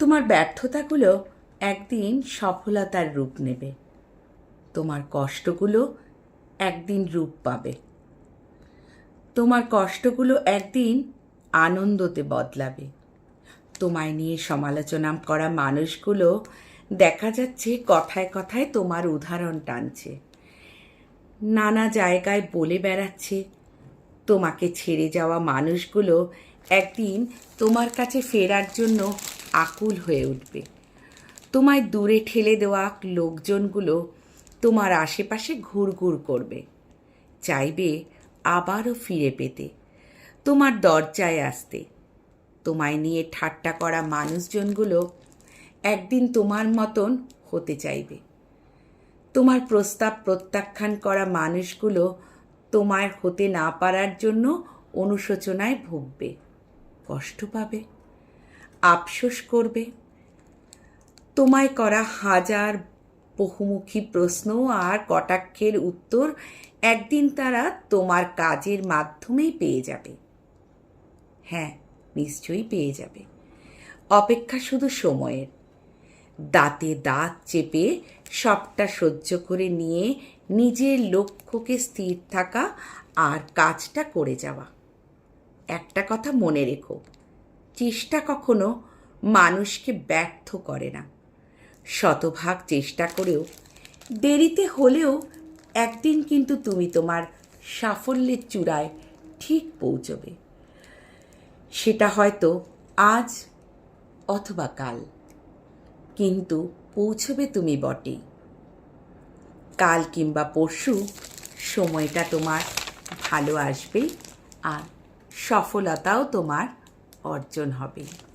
তোমার ব্যর্থতাগুলো একদিন সফলতার রূপ নেবে। তোমার কষ্টগুলো একদিন রূপ পাবে। তোমার কষ্টগুলো একদিন আনন্দতে বদলাবে। তোমায় নিয়ে সমালোচনা করা মানুষগুলো দেখা যাচ্ছে কথায় কথায় তোমার উদাহরণ টানছে। নানা জায়গায় বলে বেড়াচ্ছে। তোমাকে ছেড়ে যাওয়া মানুষগুলো একদিন তোমার কাছে ফেরার জন্য আকুল হয়ে উঠবে। তোমায় দূরে ঠেলে দেওয়া লোকজনগুলো তোমার আশেপাশে ঘুরঘুর করবে। চাইবে আবারও ফিরে পেতে। তোমার দরজায় আসতে। তোমায় নিয়ে ঠাট্টা করা মানুষজনগুলো একদিন তোমার মতন হতে চাইবে। তোমার প্রস্তাব প্রত্যাখ্যান করা মানুষগুলো তোমার হতে না পারার জন্য অনুশোচনায় ভুগবে। কষ্ট পাবে। আফসোস করবে? তোমায় করা হাজার বহুমুখী প্রশ্ন আর কটাক্ষের উত্তর একদিন তারা তোমার কাজের মাধ্যমেই পেয়ে যাবে। হ্যাঁ নিশ্চয়ই পেয়ে যাবে। অপেক্ষা শুধু সময়ের। দাঁতে দাঁত চেপে সবটা সহ্য করে নিয়ে নিজের লক্ষ্যকে স্থির থাকা আর কাজটা করে যাওয়া। একটা কথা মনে রেখো চেষ্টা কখনো মানুষকে ব্যর্থ করে না। শতভাগ চেষ্টা করেও, দেরিতে হলেও একদিন কিন্তু তুমি তোমার সাফল্যের চূড়ায় ঠিক পৌঁছবে। সেটা হয়তো আজ অথবা কাল, কিন্তু পৌঁছবে তুমি বটেই। কাল কিংবা পরশু সময়টা তোমার ভালো আসবে আর সফলতাও তোমার অর্জন হবে।